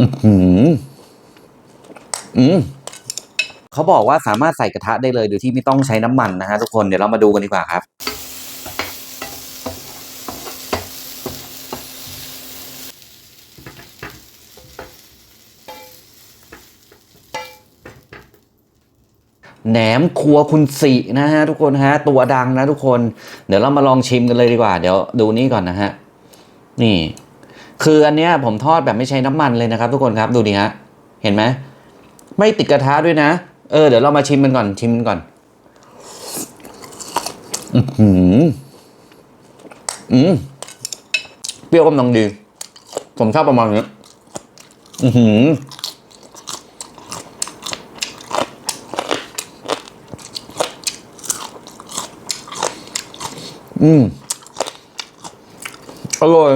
อืมอืมเขาบอกว่าสามารถใส่กระทะได้เลยโดยที่ไม่ต้องใช้น้ำมันนะฮะทุกคนเดี๋ยวเรามาดูกันดีกว่าครับแหนมครัวคุณสินะฮะทุกคนฮะตัวดังนะทุกคน เดี๋ยวเรามาลองชิมกันเลยดีกว่า เดี๋ยวดูนี่ก่อนนะฮะ นี่ คืออันเนี้ยผมทอดแบบไม่ใช้น้ำมันเลยนะครับ ทุกคนครับดูดิฮะเห็นไหมไม่ติดกระทะด้วยนะ เออเดี๋ยวเรามาชิมมันก่อนชิมมันก่อน อือหืออืมเปรี้ยวกำลังดี ผมชอบประมาณนี้อือหืออืมอร่อย